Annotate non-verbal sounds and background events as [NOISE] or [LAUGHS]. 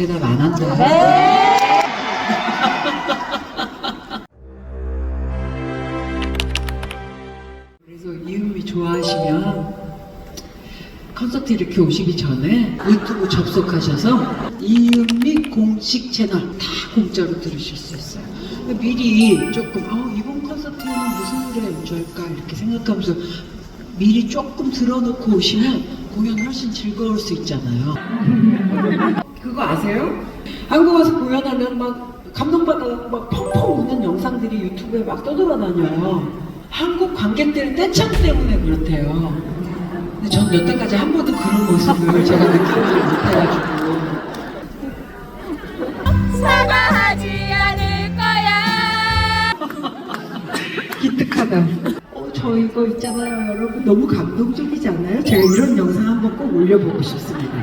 대답 안 한다. [LAUGHS] 그래서 이은미 좋아하시면 콘서트 이렇게 오시기 전에 유튜브 접속하셔서 이은미 공식 채널 다 공짜로 들으실 수 있어요. 미리 조금 어, 이번 콘서트는 무슨 노래 연주할까 이렇게 생각하면서 미리 조금 들어놓고 오시면 공연 훨씬 즐거울 수 있잖아요. [LAUGHS] 그거 아세요? 한국 와서 공연하면 막 감동받아 막 펑펑 우는 영상들이 유튜브에 막 떠돌아다녀요. 한국 관객들 떼창 때문에 그렇대요. 근데 전 여태까지 한 번도 그런 모습을 제가 느끼지 못해가지고 사과하지 않을 거야. [LAUGHS] 기특하다. 어, 저 이거 있잖아요, 여러분. 너무 감동적이지 않아요? 제가 이런 영상 한번 꼭 올려보고 싶습니다.